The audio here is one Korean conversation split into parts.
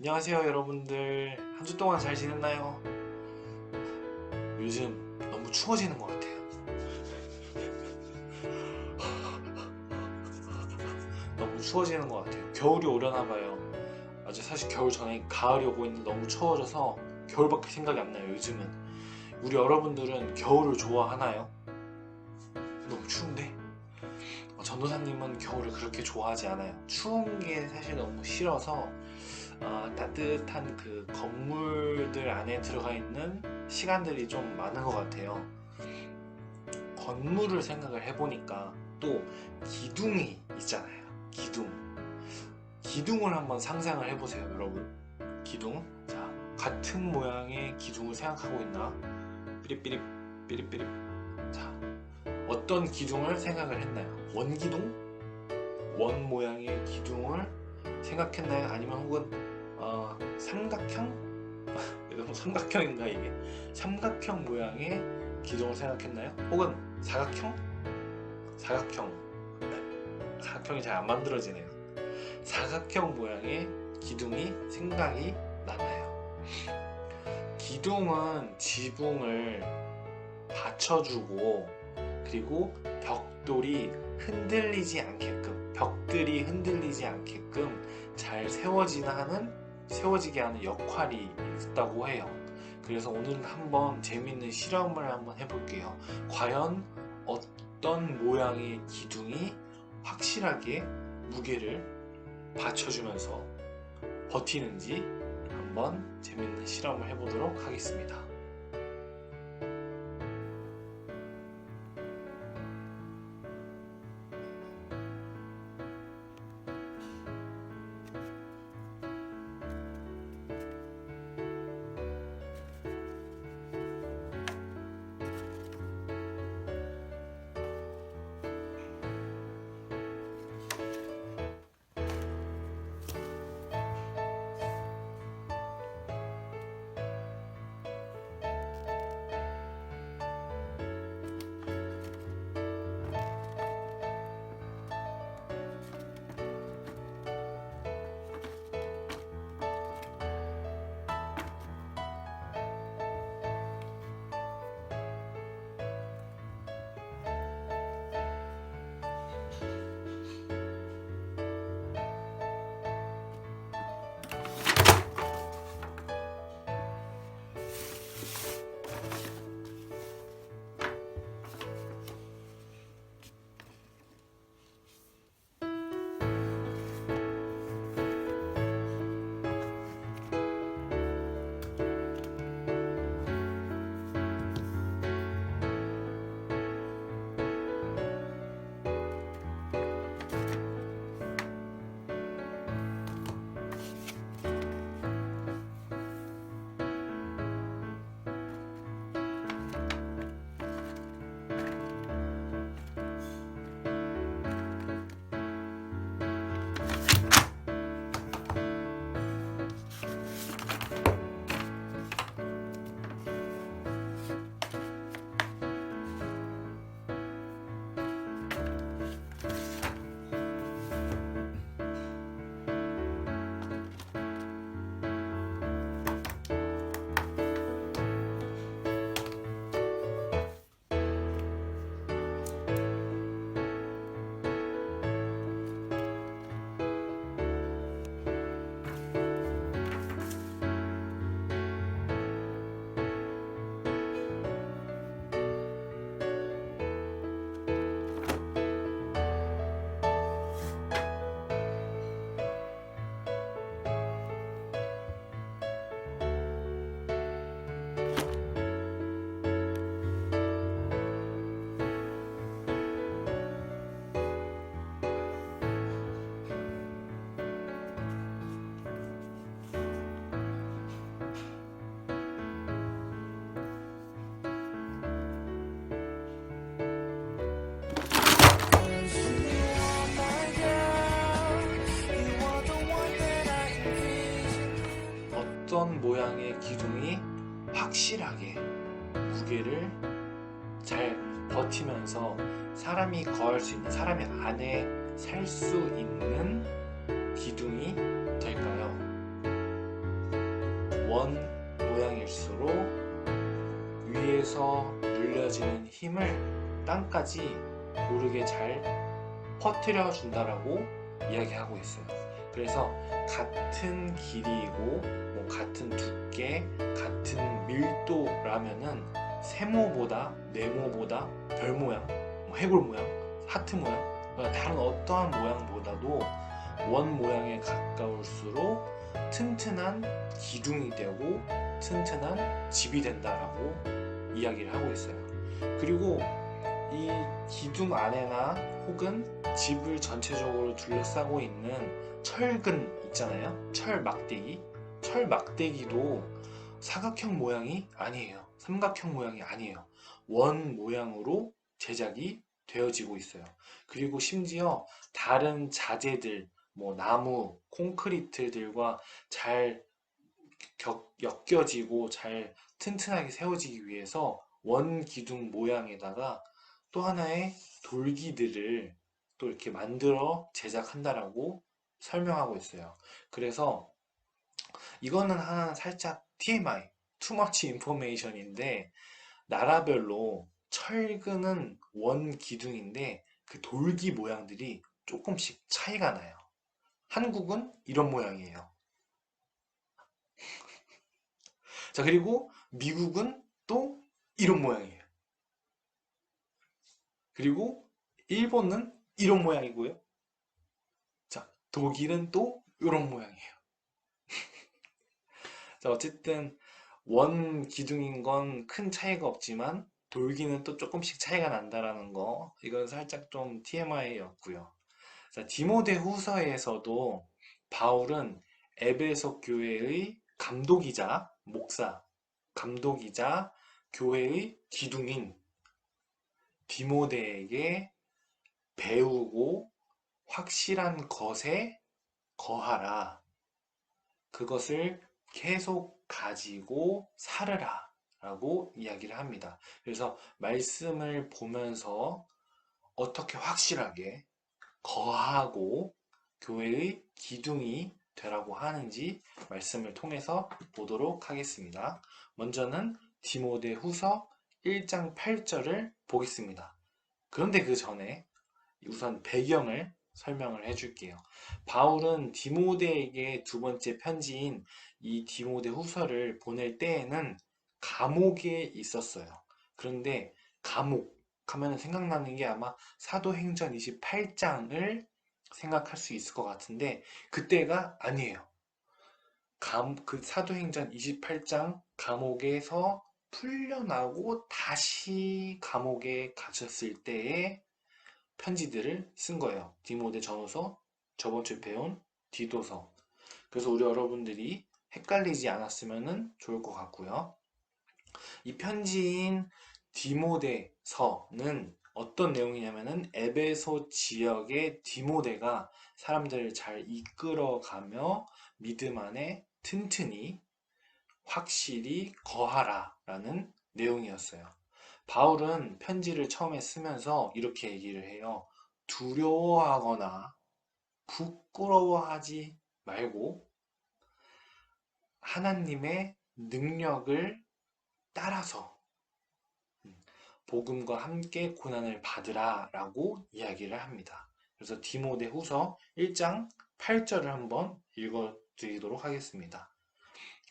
안녕하세요 여러분들. 한 주 동안 잘 지냈나요? 요즘 너무 추워지는 것 같아요. 너무 추워지는 것 같아요. 겨울이 오려나 봐요. 아직 사실 겨울 전에 가을이 오고 있는데 너무 추워져서 겨울밖에 생각이 안 나요 요즘은. 우리 여러분들은 겨울을 좋아하나요? 너무 추운데? 어, 전도사님은 겨울을 그렇게 좋아하지 않아요. 추운 게 사실 너무 싫어서 어, 따뜻한 그 건물들 안에 들어가 있는 시간들이 좀 많은 것 같아요. 건물을 생각을 해보니까 또 기둥이 있잖아요. 기둥. 기둥을 한번 상상을 해보세요, 여러분. 기둥. 자, 같은 모양의 기둥을 생각하고 있나? 삐립삐립, 삐립삐립. 자, 어떤 기둥을 생각을 했나요? 원기둥? 원 모양의 기둥을 생각했나요? 아니면 혹은 어, 삼각형? 너무 삼각형인가 이게? 삼각형 모양의 기둥을 생각했나요? 혹은 사각형? 사각형 사각형이 잘 안 만들어지네요 사각형 모양의 기둥이 생각이 나나요? 기둥은 지붕을 받쳐주고 그리고 벽돌이 흔들리지 않게끔 벽들이 흔들리지 않게끔 잘 세워지나 하는 세워지게 하는 역할이 있다고 해요. 그래서 오늘 한번 재밌는 실험을 한번 해볼게요. 과연 어떤 모양의 기둥이 확실하게 무게를 받쳐주면서 버티는지 한번 재밌는 실험을 해보도록 하겠습니다. 모양의 기둥이 확실하게 무게를 잘 버티면서 사람이 거할 수 있는 사람이 안에 살 수 있는 기둥이 될까요? 원 모양일수록 위에서 눌려지는 힘을 땅까지 고르게 잘 퍼뜨려 준다라고 이야기하고 있어요. 그래서 같은 길이고 뭐 같은 두께, 같은 밀도라면은 세모보다 네모보다 별 모양, 뭐 해골 모양, 하트 모양, 그러니까 다른 어떠한 모양보다도 원 모양에 가까울수록 튼튼한 기둥이 되고 튼튼한 집이 된다라고 이야기를 하고 있어요. 그리고 이 기둥 안에나 혹은 집을 전체적으로 둘러싸고 있는 철근 있잖아요. 철 막대기. 철 막대기도 사각형 모양이 아니에요. 삼각형 모양이 아니에요. 원 모양으로 제작이 되어지고 있어요. 그리고 심지어 다른 자재들, 뭐 나무, 콘크리트들과 잘 격- 엮여지고 잘 튼튼하게 세워지기 위해서 원 기둥 모양에다가 또 하나의 돌기들을 또 이렇게 만들어 제작한다라고 설명하고 있어요. 그래서 이거는 하나 살짝 TMI, much information인데 나라별로 철근은 원 기둥인데 그 돌기 모양들이 조금씩 차이가 나요. 한국은 이런 모양이에요. 자, 그리고 미국은 또 이런 모양이에요. 그리고 일본은 이런 모양이고요. 자, 독일은 또 이런 모양이에요. 자, 어쨌든 원 기둥인 건 큰 차이가 없지만 돌기는 또 조금씩 차이가 난다라는 거. 이건 살짝 좀 TMI였고요. 자, 디모데 후서에서도 바울은 에베소 교회의 감독이자 목사, 감독이자 교회의 기둥인 디모데에게 배우고 확실한 것에 거하라. 그것을 계속 가지고 살으라. 라고 이야기를 합니다. 그래서 말씀을 보면서 어떻게 확실하게 거하고 교회의 기둥이 되라고 하는지 말씀을 통해서 보도록 하겠습니다. 먼저는 디모데 후서 1장 8절을 보겠습니다. 그런데 그 전에 우선 배경을 설명을 해줄게요. 바울은 디모데에게 두 번째 편지인 이 디모데 후서를 보낼 때에는 감옥에 있었어요. 그런데 감옥 하면 생각나는 게 아마 사도행전 28장을 생각할 수 있을 것 같은데 그때가 아니에요. 감, 그 사도행전 28장 감옥에서 풀려나고 다시 감옥에 갇혔을 때의 편지들을 쓴 거예요. 디모데 전후서, 저번 주에 배운 디도서. 그래서 우리 여러분들이 헷갈리지 않았으면 좋을 것 같고요. 이 편지인 디모데서는 어떤 내용이냐면은 에베소 지역의 디모데가 사람들을 잘 이끌어가며 믿음 안에 튼튼히 확실히 거하라 라는 내용이었어요. 바울은 편지를 처음에 쓰면서 이렇게 얘기를 해요. 두려워하거나 부끄러워하지 말고 하나님의 능력을 따라서 복음과 함께 고난을 받으라 라고 이야기를 합니다. 그래서 디모데 후서 1장 8절을 한번 읽어 드리도록 하겠습니다.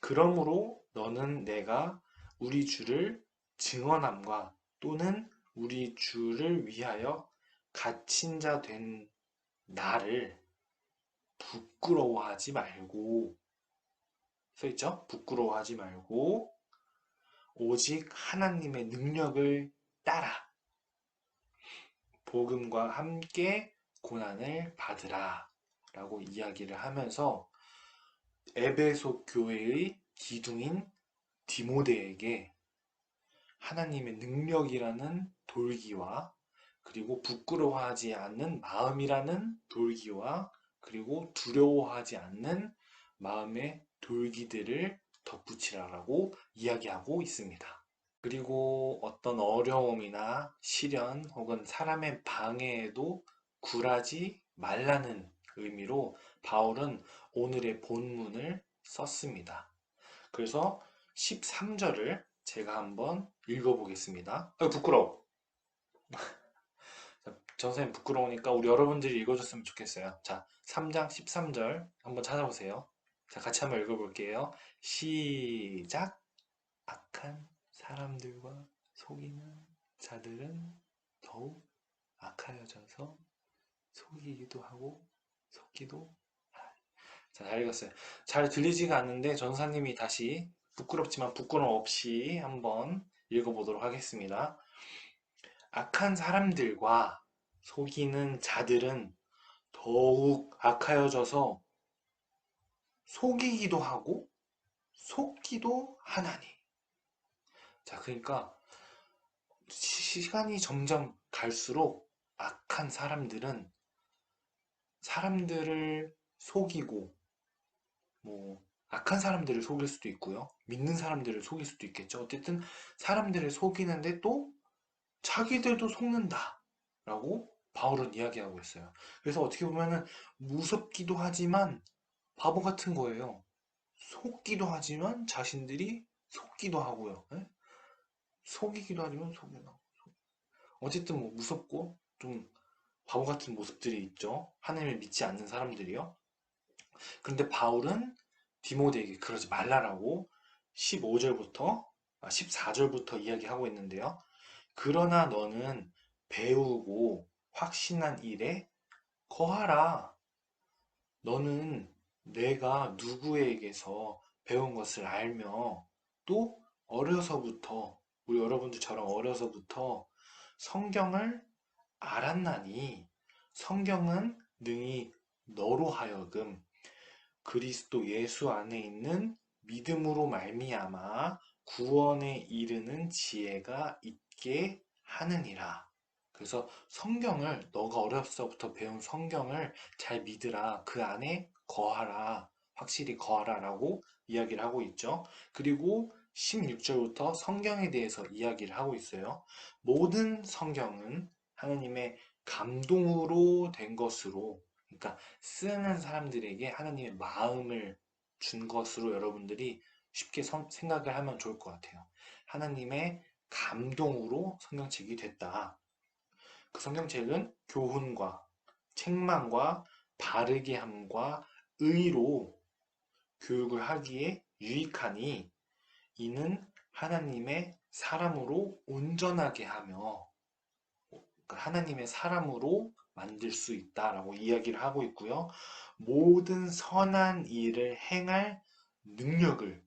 그러므로 너는 내가 우리 주를 증언함과 또는 우리 주를 위하여 갇힌 자 된 나를 부끄러워하지 말고 써 있죠? 부끄러워하지 말고 오직 하나님의 능력을 따라 복음과 함께 고난을 받으라 라고 이야기를 하면서 에베소 교회의 기둥인 디모데에게 하나님의 능력이라는 돌기와 그리고 부끄러워하지 않는 마음이라는 돌기와 그리고 두려워하지 않는 마음의 돌기들을 덧붙이라라고 이야기하고 있습니다. 그리고 어떤 어려움이나 시련 혹은 사람의 방해에도 굴하지 말라는 의미로 바울은 오늘의 본문을 썼습니다. 그래서 13절을 제가 한번 읽어보겠습니다. 아, 부끄러워. 자, 전선생님 부끄러우니까 우리 여러분들이 읽어줬으면 좋겠어요. 자, 3장 13절 한번 찾아보세요. 자, 같이 한번 읽어볼게요. 시작. 악한 사람들과 속이는 자들은 더욱 악하여져서 속이기도 하고 속기도. 자, 잘 읽었어요. 잘 들리지가 않는데 전사님이 다시 부끄럽지만 부끄럼 없이 한번 읽어보도록 하겠습니다. 악한 사람들과 속이는 자들은 더욱 악하여져서 속이기도 하고 속기도 하나니. 자, 그러니까 시- 시간이 점점 갈수록 악한 사람들은 사람들을 속이고 뭐 악한 사람들을 속일 수도 있고요. 믿는 사람들을 속일 수도 있겠죠. 어쨌든 사람들을 속이는데 또 자기들도 속는다. 라고 바울은 이야기하고 있어요. 그래서 어떻게 보면은 무섭기도 하지만 바보 같은 거예요. 속기도 하지만 자신들이 속기도 하고요. 예? 속이기도 하지만 속이기도 하고. 어쨌든 뭐 무섭고 좀 바보 같은 모습들이 있죠. 하나님을 믿지 않는 사람들이요. 그런데 바울은 디모데에게 그러지 말라라고 15절부터, 14절부터 이야기하고 있는데요. 그러나 너는 배우고 확신한 일에 거하라. 너는 내가 누구에게서 배운 것을 알며 또 어려서부터, 우리 여러분들처럼 어려서부터 성경을 알았나니 성경은 능히 너로 하여금 그리스도 예수 안에 있는 믿음으로 말미암아 구원에 이르는 지혜가 있게 하느니라. 그래서 성경을 너가 어려서부터 배운 성경을 잘 믿으라. 그 안에 거하라. 확실히 거하라라고 이야기를 하고 있죠. 그리고 16절부터 성경에 대해서 이야기를 하고 있어요. 모든 성경은 하나님의 감동으로 된 것으로, 그러니까 쓰는 사람들에게 하나님의 마음을 준 것으로 여러분들이 쉽게 성- 생각을 하면 좋을 것 같아요. 하나님의 감동으로 성경책이 됐다. 그 성경책은 교훈과 책망과 바르게 함과 의로 교육을 하기에 유익하니 이는 하나님의 사람으로 온전하게 하며 그러니까 하나님의 사람으로 만들 수 있다라고 이야기를 하고 있고요. 모든 선한 일을 행할 능력을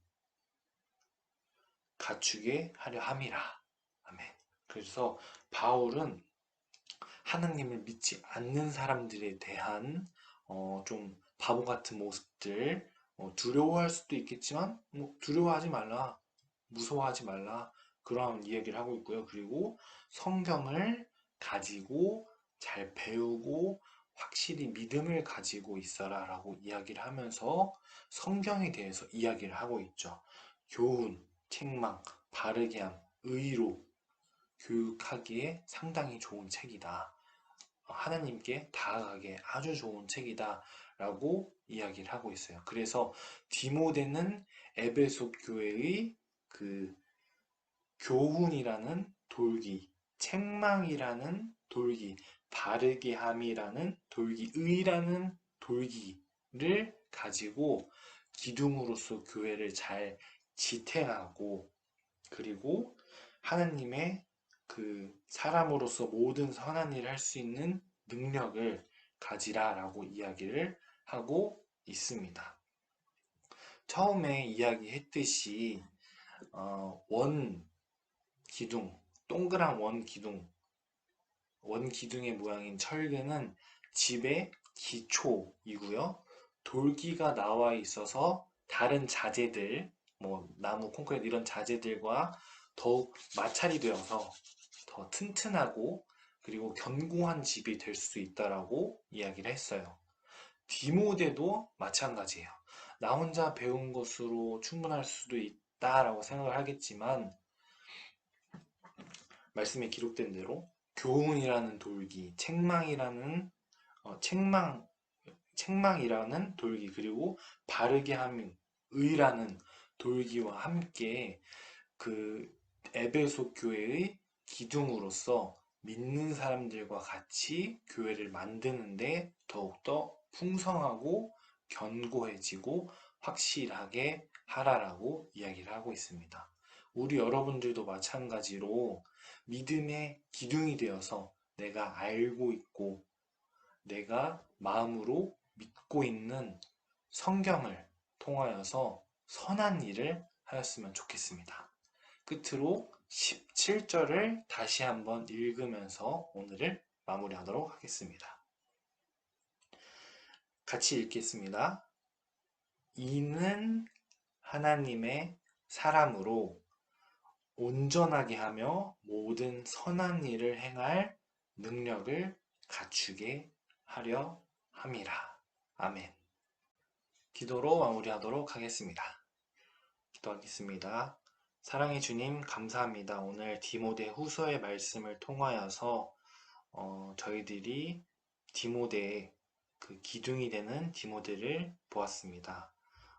갖추게 하려 함이라. 아멘. 그래서 바울은 하나님을 믿지 않는 사람들에 대한 어, 좀 바보 같은 모습들 어, 두려워할 수도 있겠지만 뭐 두려워하지 말라, 무서워하지 말라 그런 이야기를 하고 있고요. 그리고 성경을 가지고 잘 배우고 확실히 믿음을 가지고 있어라 라고 이야기를 하면서 성경에 대해서 이야기를 하고 있죠. 교훈, 책망, 바르게 함, 의로 교육하기에 상당히 좋은 책이다. 하나님께 다가가게 아주 좋은 책이다. 라고 이야기를 하고 있어요. 그래서 디모데는 에베소 교회의 그 교훈이라는 돌기, 책망이라는 돌기, 바르게 함이라는 돌기, 의라는 돌기를 가지고 기둥으로서 교회를 잘 지탱하고 그리고 하나님의 그 사람으로서 모든 선한 일을 할 수 있는 능력을 가지라라고 이야기를 하고 있습니다. 처음에 이야기했듯이 어, 원 기둥, 동그란 원 기둥, 원 기둥의 모양인 철근은 집의 기초이고요. 돌기가 나와 있어서 다른 자재들, 뭐 나무, 콘크리트 이런 자재들과 더욱 마찰이 되어서 더 튼튼하고 그리고 견고한 집이 될 수 있다라고 이야기를 했어요. 디모데도 마찬가지예요. 나 혼자 배운 것으로 충분할 수도 있다라고 생각을 하겠지만 말씀에 기록된 대로 교훈이라는 돌기, 책망이라는 어, 책망 책망이라는 돌기 그리고 바르게 함 의라는 돌기와 함께 그 에베소 교회의 기둥으로서 믿는 사람들과 같이 교회를 만드는데 더욱더 풍성하고 견고해지고 확실하게 하라라고 이야기를 하고 있습니다. 우리 여러분들도 마찬가지로 믿음의 기둥이 되어서 내가 알고 있고 내가 마음으로 믿고 있는 성경을 통하여서 선한 일을 하였으면 좋겠습니다. 끝으로 17절을 다시 한번 읽으면서 오늘을 마무리하도록 하겠습니다. 같이 읽겠습니다. 이는 하나님의 사람으로 온전하게 하며 모든 선한 일을 행할 능력을 갖추게 하려 함이라. 아멘. 기도로 마무리하도록 하겠습니다. 기도하겠습니다. 사랑의 주님, 감사합니다. 오늘 디모데 후서의 말씀을 통하여서 어, 저희들이 디모데의 그 기둥이 되는 디모데를 보았습니다.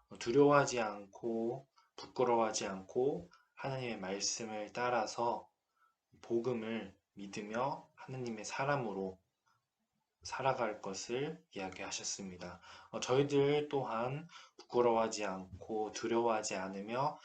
어, 두려워하지 않고 부끄러워하지 않고 하나님의 말씀을 따라서 복음을 믿으며 하나님의 사람으로 살아갈 것을 이야기하셨습니다. 어, 저희들 또한 부끄러워하지 않고 두려워하지 않으며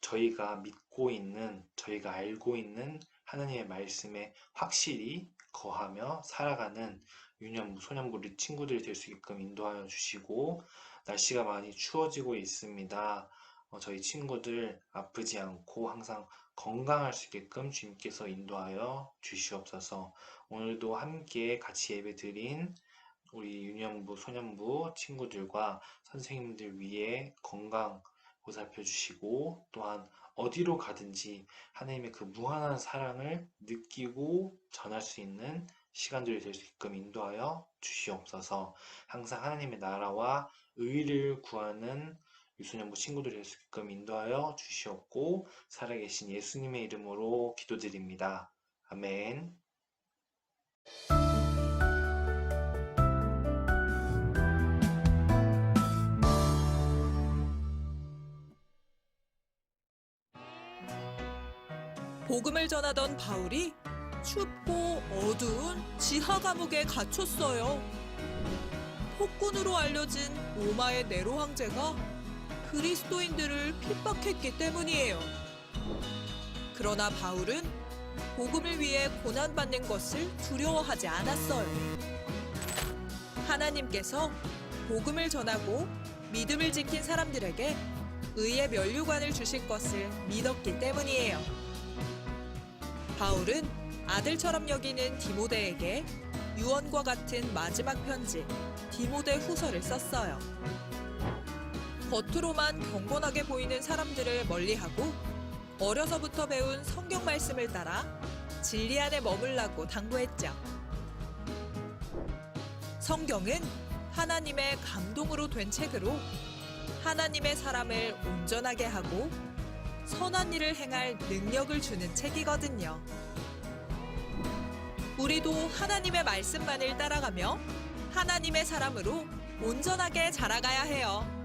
저희가 믿고 있는, 저희가 알고 있는 하나님의 말씀에 확실히 거하며 살아가는 유년부, 소년부 우리 친구들이 될 수 있게끔 인도하여 주시고 날씨가 많이 추워지고 있습니다. 어, 저희 친구들 아프지 않고 항상 건강할 수 있게끔 주님께서 인도하여 주시옵소서. 오늘도 함께 같이 예배 드린 우리 유년부, 소년부 친구들과 선생님들 위해 건강 보살펴 주시고 또한 어디로 가든지 하나님의 그 무한한 사랑을 느끼고 전할 수 있는 시간들이 될 수 있게끔 인도하여 주시옵소서. 항상 하나님의 나라와 의를 구하는 유소년부 친구들이 될 수 있게끔 인도하여 주시옵고 살아계신 예수님의 이름으로 기도드립니다. 아멘. 복음을 전하던 바울이 춥고 어두운 지하 감옥에 갇혔어요. 폭군으로 알려진 로마의 네로 황제가 그리스도인들을 핍박했기 때문이에요. 그러나 바울은 복음을 위해 고난받는 것을 두려워하지 않았어요. 하나님께서 복음을 전하고 믿음을 지킨 사람들에게 의의 면류관을 주실 것을 믿었기 때문이에요. 바울은 아들처럼 여기는 디모데에게 유언과 같은 마지막 편지 디모데 후서를 썼어요. 겉으로만 경건하게 보이는 사람들을 멀리하고 어려서부터 배운 성경 말씀을 따라 진리 안에 머물라고 당부했죠. 성경은 하나님의 감동으로 된 책으로 하나님의 사람을 온전하게 하고 선한 일을 행할 능력을 주는 책이거든요. 우리도 하나님의 말씀만을 따라가며 하나님의 사람으로 온전하게 자라가야 해요.